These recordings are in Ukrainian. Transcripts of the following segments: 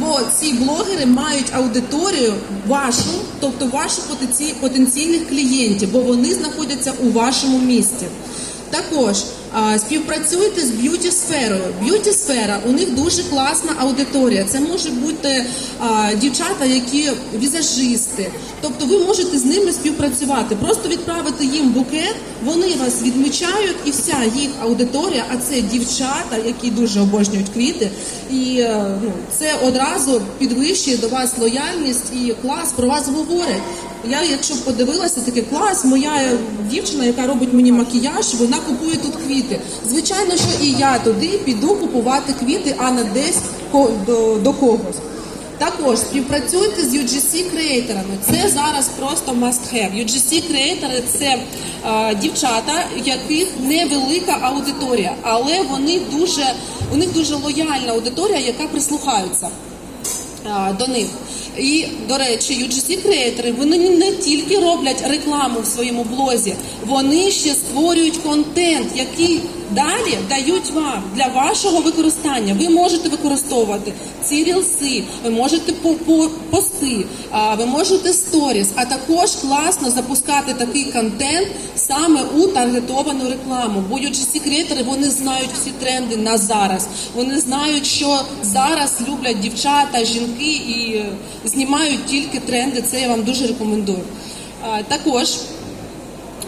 Бо ці блогери мають аудиторію вашу, тобто ваших потенці- потенційних клієнтів, бо вони знаходяться у вашому місті. Також співпрацюйте з б'юті сферою. Б'юті сфера у них дуже класна аудиторія. Це може бути дівчата, які візажисти. Тобто ви можете з ними співпрацювати, просто відправити їм букет, вони вас відмічають, і вся їх аудиторія, а це дівчата, які дуже обожнюють квіти, і е, ну, це одразу підвищує до вас лояльність і клас про вас говорять. Я, якщо подивилася, таке клас, моя дівчина, яка робить мені макіяж, вона купує тут квіти. Звичайно, що і я туди піду купувати квіти, а не десь до, до когось. Також співпрацюйте з UGC креаторами. Це зараз просто must have. UGC креатори це е, дівчата, яких невелика аудиторія, але вони дуже у них дуже лояльна аудиторія, яка прислухаються а, до них. І, до речі, UGC креатори вони не тільки роблять рекламу в своєму блозі, вони ще створюють контент, який далі дають вам для вашого використання. Ви можете використовувати ці рілси, ви можете по, по пости, ви можете сторіс, а також класно запускати такий контент саме у таргетовану рекламу. UGC креатори вони знають всі тренди на зараз. Вони знають, що зараз люблять дівчата, жінки і е, знімають тільки тренди. Це я вам дуже рекомендую. Також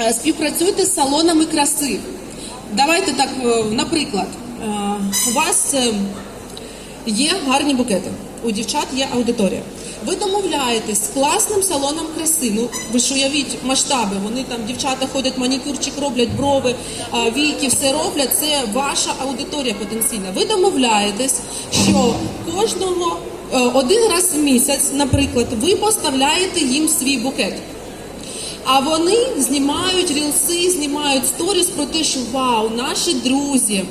е, співпрацюйте з салонами краси. Давайте так, е, наприклад, е, у вас е, є гарні букети, у дівчат є аудиторія. Ви домовляєтесь з класним салоном краси. Ну ви ж уявіть масштаби. Вони там дівчата ходять, манікюрчик роблять, брови, а, війки, все роблять. Це ваша аудиторія потенційна. Ви домовляєтесь, що кожного один раз в місяць, наприклад, ви поставляєте їм свій букет. А вони знімають рілси, знімають сторіс про те, що вау, наші друзі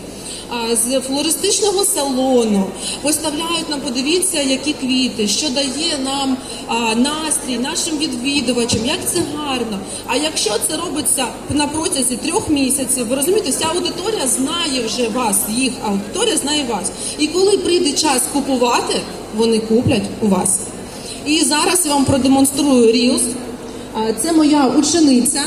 з флористичного салону виставляють нам, подивіться, які квіти, що дає нам а, настрій нашим відвідувачам, як це гарно. А якщо це робиться на протязі трьох місяців, ви розумієте, вся аудиторія знає вже вас, їх аудиторія знає вас. І коли прийде час купувати, вони куплять у вас. І зараз я вам продемонструю рілс. А, Це моя учениця.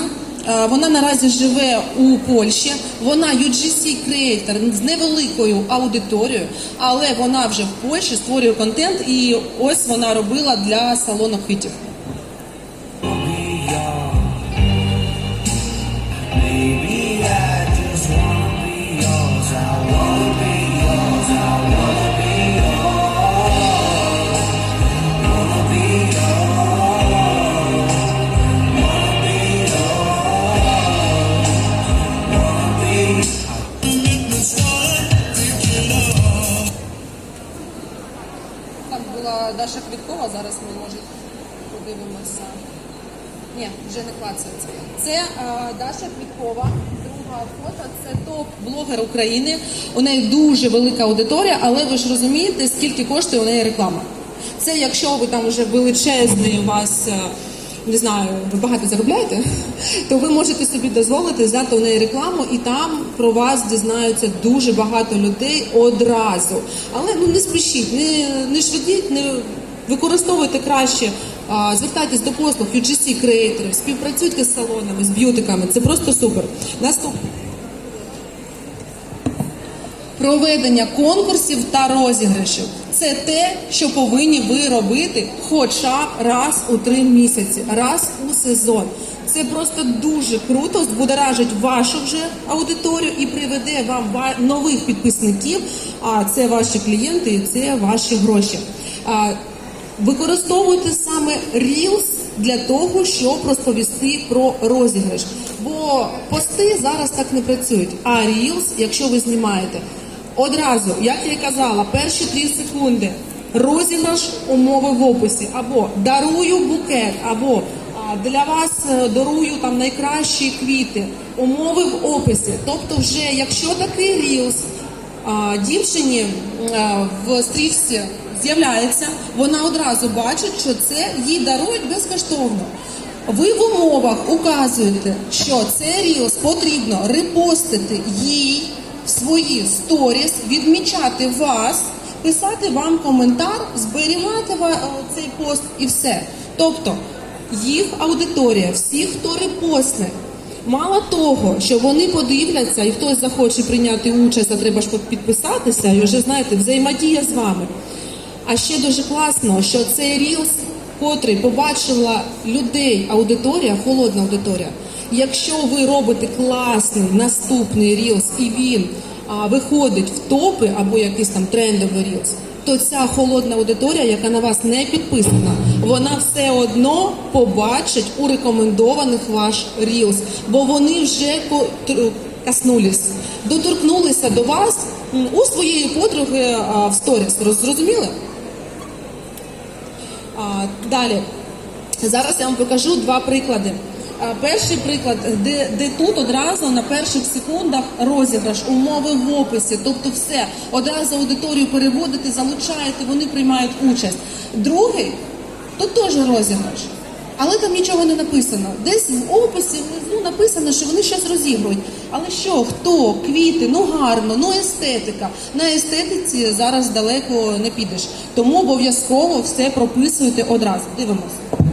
Вона наразі живе у Польщі. Вона UGC креатор з невеликою аудиторією, але вона вже в Польщі створює контент, і ось вона робила для салону квітів. Baby, України. У неї дуже велика аудиторія, але ви ж розумієте, скільки коштує у неї реклама. Це якщо ви там вже величезний у вас. е, Не знаю, ви багато заробляєте, то ви можете собі дозволити взяти у неї рекламу, і там про вас дізнаються дуже багато людей одразу. Але ну не спішіть, не, не швидіть, не використовуйте краще, а, звертайтесь до послуг UGC креаторів, співпрацюйте з салонами, з б'ютиками. Це просто супер. Наступне. Проведення конкурсів та розіграшів це те, що повинні ви робити хоча раз у три місяці, раз у сезон. Це просто дуже круто, збудоражить вашу вже аудиторію і приведе вам нових підписників. А це ваші клієнти і це ваші гроші. Використовуйте саме Reels для того, щоб розповісти про розіграш. Бо пости зараз так не працюють. А Reels, якщо ви знімаєте, одразу, як я й казала, перші 3 секунди розіграш умови в описі, або дарую букет, або для вас е, дарую там найкращі квіти, умови в описі. Тобто, вже якщо такий а, дівчині в стрічці з'являється, вона одразу бачить, що це їй дарують безкоштовно. Ви в умовах указуєте, що це рілс потрібно репостити їй свої сторіс, відмічати вас, писати вам коментар, зберігати е, цей пост і все. Тобто їх аудиторія, всі, хто репостне, мало того, що вони подивляться і хтось захоче прийняти участь, а треба ж підписатися, і вже знаєте, взаємодія з вами. А ще дуже класно, що цей рілс, котрий побачила людей, аудиторія, холодна аудиторія. Якщо ви робите класний наступний рілс і він виходить в топи або якийсь там трендовий рілс, то ця холодна аудиторія, яка на вас не підписана, вона все одно побачить у рекомендованих ваш рілс, бо вони вже коснулись, доторкнулися до вас у своєї подруги в сторіс. Зрозуміли? Далі. Зараз я вам покажу два приклади. А, Перший приклад, де, де тут одразу на перших секундах розіграш, умови в описі, тобто все, одразу аудиторію переводите, залучаєте, вони приймають участь. Другий, тут теж розіграш. Але там нічого не написано. Десь в описі внизу написано, що вони щось розігрують. Але що, хто, квіти, ну гарно, ну естетика. На естетиці зараз далеко не підеш. Тому обов'язково все прописуйте одразу. Дивимося.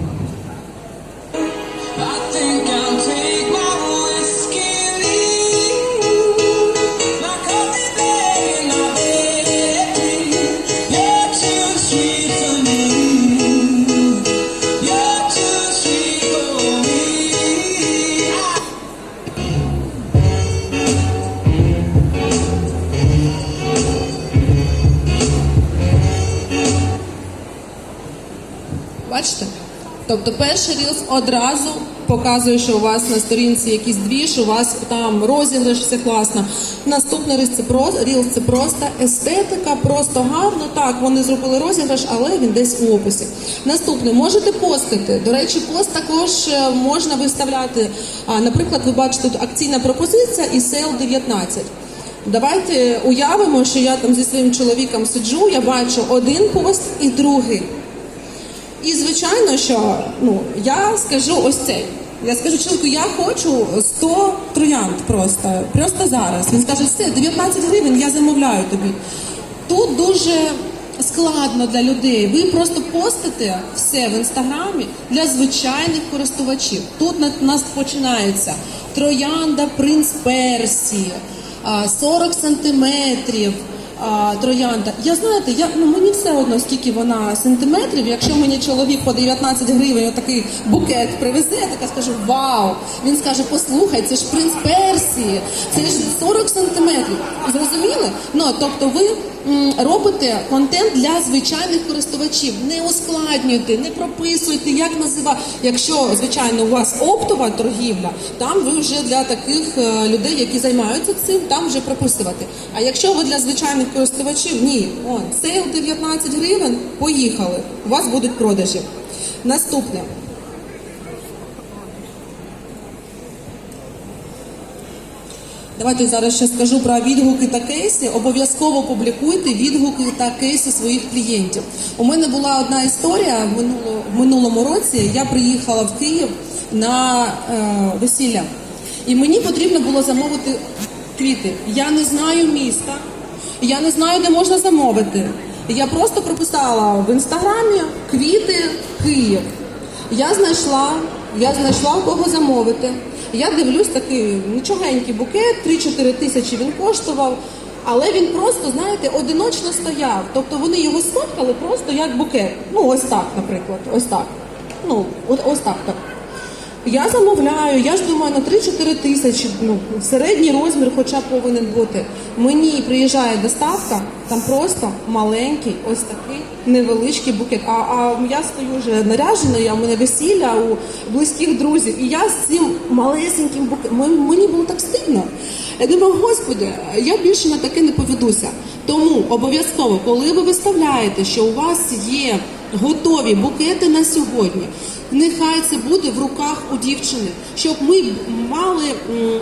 Тобто перший рілс одразу показує, що у вас на сторінці якийсь двіж, у вас там розіграш, все класно. Наступний рілс це, про, рілс це просто естетика, просто гарно. Так, вони зробили розіграш, але він десь у описі. Наступне, можете постити. До речі, пост також е, можна виставляти. Наприклад, ви бачите тут акційна пропозиція і сейл 19. Давайте уявимо, що я там зі своїм чоловіком сиджу, я бачу один пост і другий. Звичайно, що ну я скажу ось цей. Я скажу чоловіку, я хочу 100 троянд просто, просто зараз. Він скаже, все, 19 гривень, я замовляю тобі. Тут дуже складно для людей. Ви просто постите все в інстаграмі для звичайних користувачів. Тут на нас починається троянда принц Персії, а, 40 сантиметрів а, троянда. Я знаєте, я ну мені все одно скільки вона сантиметрів. Якщо мені чоловік по 19 гривень отакий букет привезе, я така скажу вау. Він скаже: послухай, це ж принц Персії, це ж 40 сантиметрів. Зрозуміли? Ну тобто, ви м, робите контент для звичайних користувачів. Не ускладнюйте, не прописуйте, як назива. Якщо звичайно у вас оптова торгівля, там ви вже для таких е, людей, які займаються цим, там вже прописувати. А якщо ви для звичайних користувачів, ні, он сейл 19 гривень, поїхали. У вас будуть продажі. Наступне. Давайте зараз ще скажу про відгуки та кейси. Обов'язково публікуйте відгуки та кейси своїх клієнтів. У мене була одна історія в минулому році. Я приїхала в Київ на е, весілля, і мені потрібно було замовити квіти. Я не знаю міста, я не знаю, де можна замовити. Я просто прописала в інстаграмі квіти Київ. Я знайшла, я знайшла у кого замовити. Я дивлюсь такий нічогенький букет, 3-4 тисячі він коштував, але він просто, знаєте, одиночно стояв. Тобто вони його сфоткали просто як букет. Ну, ось так, наприклад, ось так. Ну, ось так так. Я замовляю, я ж думаю, на 3-4 тисячі, ну, середній розмір хоча б повинен бути. Мені приїжджає доставка, там просто маленький, ось такий невеличкий букет. А, а я стою вже наряжена, я у мене весілля у близьких друзів. І я з цим малесеньким букетом, мені було так стидно. Я думаю, господи, я більше на таке не поведуся. Тому обов'язково, коли ви виставляєте, що у вас є готові букети на сьогодні, нехай це буде в руках у дівчини, щоб ми мали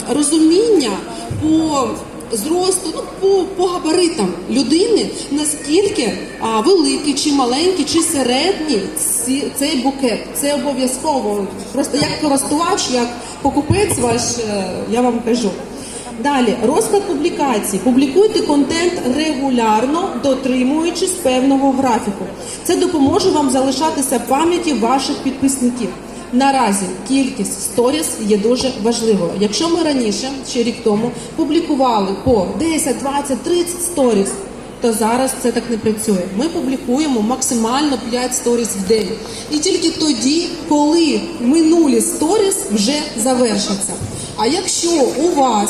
розуміння по зросту, ну по, по габаритам людини, наскільки а, великий чи маленький, чи середній цей букет. Це обов'язково. Просто як користувач, як покупець ваш, е, я вам кажу. Далі розклад публікацій. Публікуйте контент регулярно, дотримуючись певного графіку. Це допоможе вам залишатися в пам'яті ваших підписників. Наразі кількість сторіс є дуже важливою. Якщо ми раніше, ще рік тому, публікували по 10, 20, 30 сторіс, то зараз це так не працює. Ми публікуємо максимально 5 сторіс в день. І тільки тоді, коли минулі сторіс вже завершаться. А якщо у вас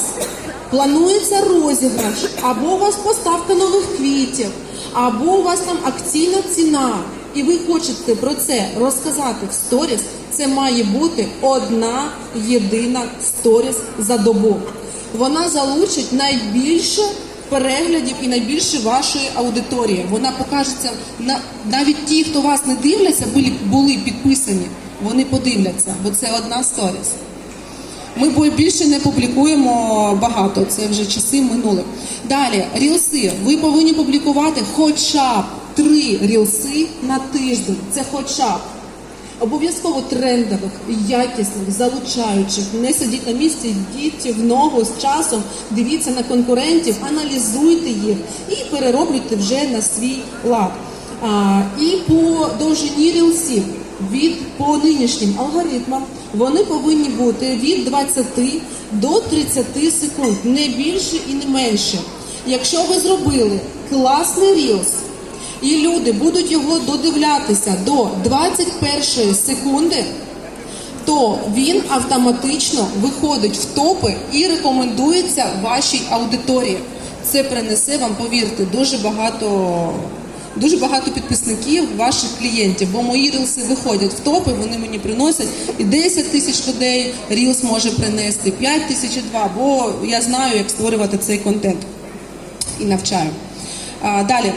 планується розіграш, або у вас поставка нових квітів, або у вас там акційна ціна, і ви хочете про це розказати в сторіс, це має бути одна єдина сторіс за добу. Вона залучить найбільше переглядів і найбільше вашої аудиторії. Вона покажеться на навіть ті, хто вас не дивляться, були, були підписані, вони подивляться, бо це одна сторіс. Ми більше не публікуємо багато, це вже часи минули. Далі, рілси. Ви повинні публікувати хоча б три рілси на тиждень. Це хоча б. Обов'язково трендових, якісних, залучаючих. Не сидіть на місці, йдіть в ногу з часом, дивіться на конкурентів, аналізуйте їх і перероблюйте вже на свій лад. А, і по довжині рілсів від по нинішнім алгоритмам вони повинні бути від 20 до 30 секунд, не більше і не менше. Якщо ви зробили класний рілс, і люди будуть його додивлятися до 21 секунди, то він автоматично виходить в топи і рекомендується вашій аудиторії. Це принесе вам, повірте, дуже багато. Дуже багато підписників ваших клієнтів, бо мої рілси виходять в топи, вони мені приносять і 10 тисяч людей рілс може принести, 5 тисяч і 2, бо я знаю, як створювати цей контент і навчаю. А, далі.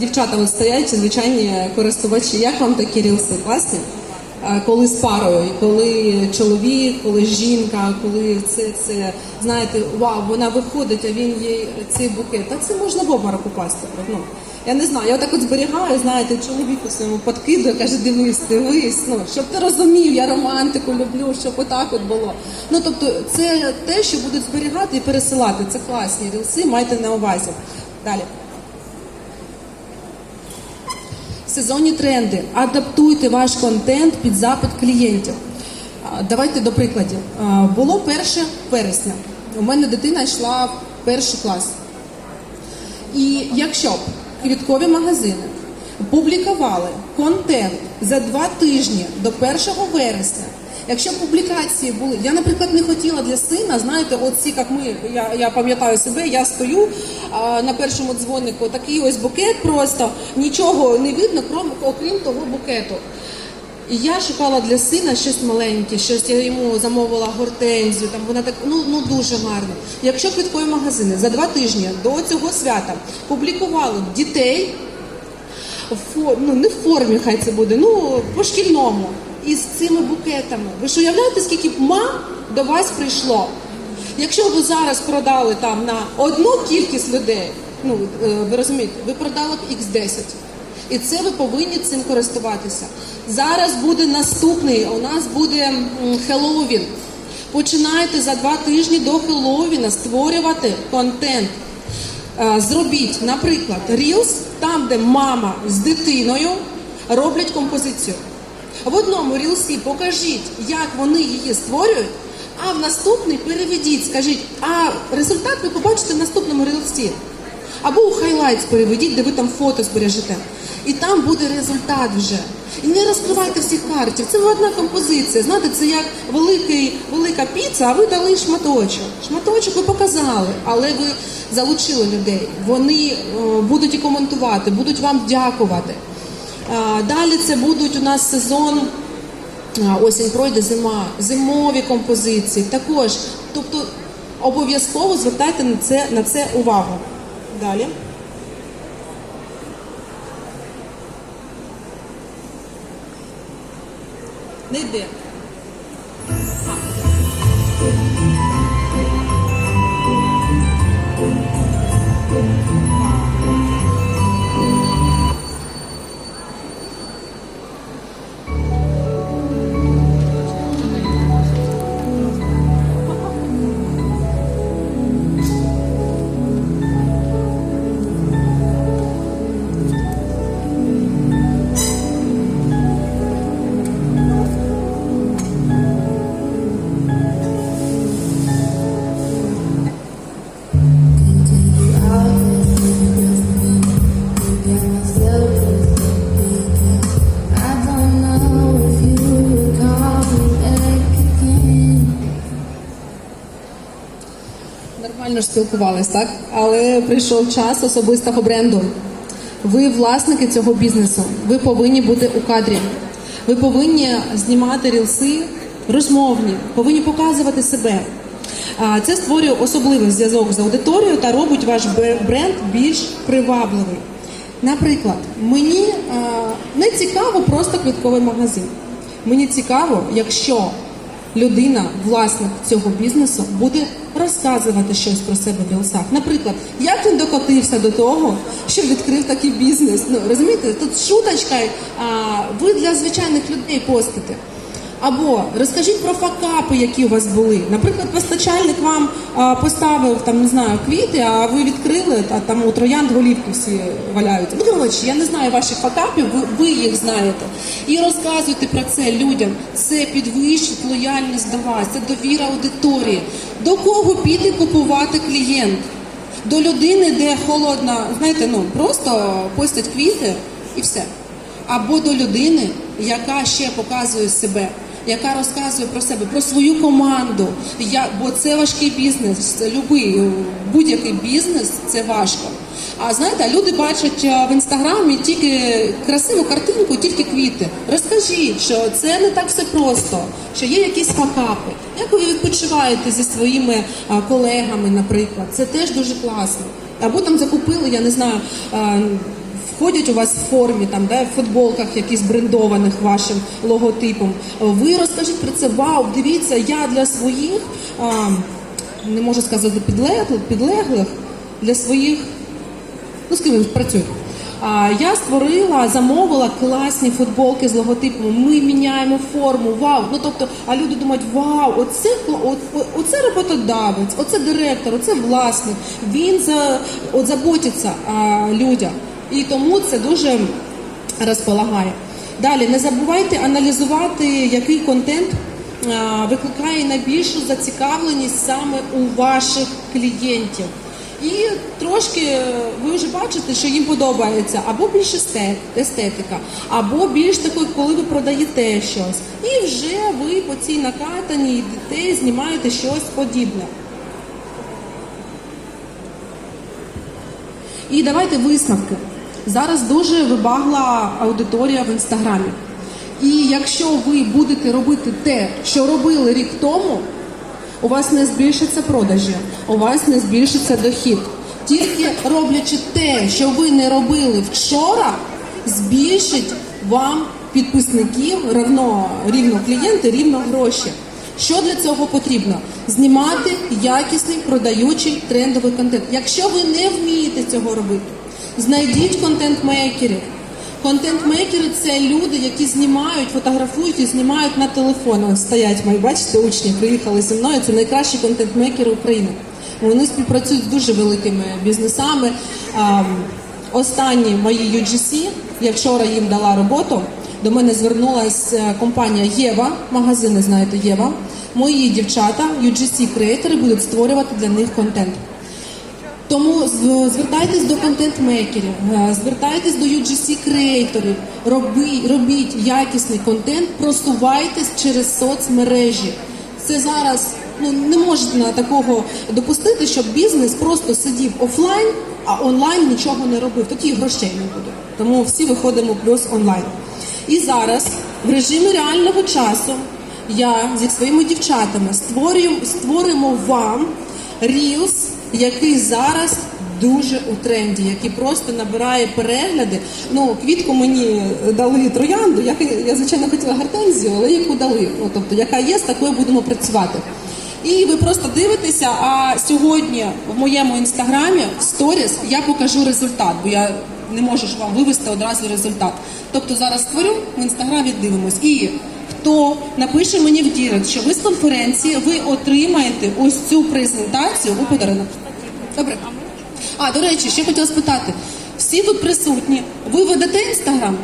Дівчата от стоять, звичайні користувачі. Як вам такі рілси? Класні? Коли з парою, коли чоловік, коли жінка, коли це, це знаєте, вау, вона виходить, а він їй цей букет. Та це можна в обморок упасти. Ну, я не знаю, я так от зберігаю, знаєте, чоловіку своєму подкидує, каже, дивись, дивись, ну, щоб ти розумів, я романтику люблю, щоб отак от було. Ну, тобто, це те, що будуть зберігати і пересилати. Це класні рілси, майте на увазі. Далі. Сезонні тренди. Адаптуйте ваш контент під запит клієнтів. Давайте до прикладів. Було 1 вересня. У мене дитина йшла в перший клас. І якщо б квіткові магазини публікували контент за два тижні до 1 вересня, якщо публікації були, я, наприклад, не хотіла для сина, знаєте, от ці, як ми, я, я пам'ятаю себе, я стою а, на першому дзвонику, такий ось букет просто, нічого не видно, крім, окрім того букету. І я шукала для сина щось маленьке, щось я йому замовила гортензію. Там вона так ну ну дуже гарно. Якщо квіткові магазини за два тижні до цього свята публікували дітей в ну не в формі, хай це буде, ну по шкільному із цими букетами. Ви ж уявляєте, скільки б мам до вас прийшло? Якщо ви зараз продали там на одну кількість людей, ну е, ви розумієте, ви продали б X10. І це ви повинні цим користуватися. Зараз буде наступний. У нас буде Хеллоуін. Починайте за два тижні до Хеллоуіна створювати контент. Е, Зробіть, наприклад, Reels, там, де мама з дитиною роблять композицію. В одному рілсі покажіть, як вони її створюють, а в наступний переведіть, скажіть, а результат ви побачите в наступному рілсі. Або у хайлайтс переведіть, де ви там фото збережете. І там буде результат вже. І не розкривайте всіх картів. Це одна композиція. Знаєте, це як великий, велика піца, а ви дали шматочок. Шматочок ви показали, але ви залучили людей. Вони е, будуть і коментувати, будуть вам дякувати. А, Далі це будуть у нас сезон. а, Осінь пройде зима, зимові композиції також. Тобто обов'язково звертайте на це, на це увагу. Далі. Не йде. I Ж спілкувались, так? Але прийшов час особистого бренду. Ви власники цього бізнесу. Ви повинні бути у кадрі. Ви повинні знімати рілси розмовні, повинні показувати себе. Це створює особливий зв'язок з аудиторією та робить ваш бренд більш привабливий. Наприклад, мені не цікаво просто квітковий магазин. Мені цікаво, якщо людина, власник цього бізнесу, буде розказувати щось про себе в рілсах. Наприклад, як він докотився до того, що відкрив такий бізнес. Ну розумієте, тут шуточка, а, ви для звичайних людей постите. Або розкажіть про факапи, які у вас були. Наприклад, постачальник вам а, поставив там не знаю квіти, а ви відкрили, а там у троянд голівки всі валяються. Ну коротше, я не знаю ваших факапів, ви, ви їх знаєте. І розказуйте про це людям. Це підвищить лояльність до вас, це довіра аудиторії. До кого піде купувати клієнт? До людини, де холодна, знаєте, ну просто постять квіти і все або до людини, яка ще показує себе, яка розказує про себе, про свою команду. Я, бо це важкий бізнес. Це любий, будь-який бізнес це важко. А знаєте, люди бачать е, в інстаграмі тільки красиву картинку, тільки квіти. Розкажіть, що це не так все просто, що є якісь факапи. Як ви відпочиваєте зі своїми колегами, наприклад, це теж дуже класно. Або там закупили, я не знаю. А, входять у вас в формі, там, да, в футболках якісь брендованих вашим логотипом. Ви розкажіть про це. Вау, дивіться, я для своїх, а, не можу сказати підлеглих, підлеглих для своїх, ну з ким ви. А я створила, замовила класні футболки з логотипом. Ми міняємо форму. Вау! Ну тобто, а люди думають, вау, оце от- оце роботодавець, оце директор, оце власник. Він за от заботиться людям. І тому це дуже розполагає. Далі не забувайте аналізувати, який контент викликає найбільшу зацікавленість саме у ваших клієнтів. І трошки е, ви вже бачите, що їм подобається або більш естетика, або більш такою, коли ви продаєте щось. І вже ви по цій накатанні йдете, знімаєте щось подібне. І давайте висновки. Зараз дуже вибагла аудиторія в інстаграмі. І якщо ви будете робити те, що робили рік тому, у вас не збільшиться продажі, у вас не збільшиться дохід. Тільки роблячи те, що ви не робили вчора, збільшить вам підписників равно рівно клієнти, рівно гроші. Що для цього потрібно? Знімати якісний продаючий трендовий контент. Якщо ви не вмієте цього робити, знайдіть контент-мейкерів. Контент-мейкери це люди, які знімають, фотографують і знімають на телефон. Ось стоять мої, бачите, учні приїхали зі мною. Це найкращі контент-мейкери України. Вони співпрацюють з дуже великими бізнесами. Останні мої UGC, я вчора їм дала роботу. До мене звернулася компанія Єва, магазини знаєте Єва. Мої дівчата, UGC креатори будуть створювати для них контент. Тому звертайтесь до контент-мейкерів, е, звертайтесь до UGC креаторів, робіть, робіть якісний контент, просувайтесь через соцмережі. Це зараз ну не можна такого допустити, щоб бізнес просто сидів офлайн, а онлайн нічого не робив. Тоді грошей не буде. Тому всі виходимо плюс онлайн. І зараз в режимі реального часу я зі своїми дівчатами створюємо, створимо вам Reels, який зараз дуже у тренді, який просто набирає перегляди. Ну, квітку мені дали троянду, я, я звичайно хотіла гортензію, але яку дали. Ну, тобто, яка є, з такою будемо працювати. І ви просто дивитеся. А сьогодні в моєму інстаграмі в сторіс я покажу результат, бо я не можу ж вам вивести одразу результат. Тобто зараз створю в інстаграмі дивимось. І хто напише мені в Дірект, що ви з конференції, ви отримаєте ось цю презентацію у подарунок. Добре. А, до речі, ще хотіла спитати. Всі тут присутні. Ви ведете інстаграм?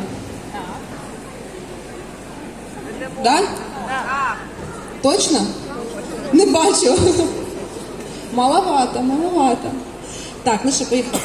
Так? Точно? Не бачу. Маловато, маловато. Так, ну що, поїхали.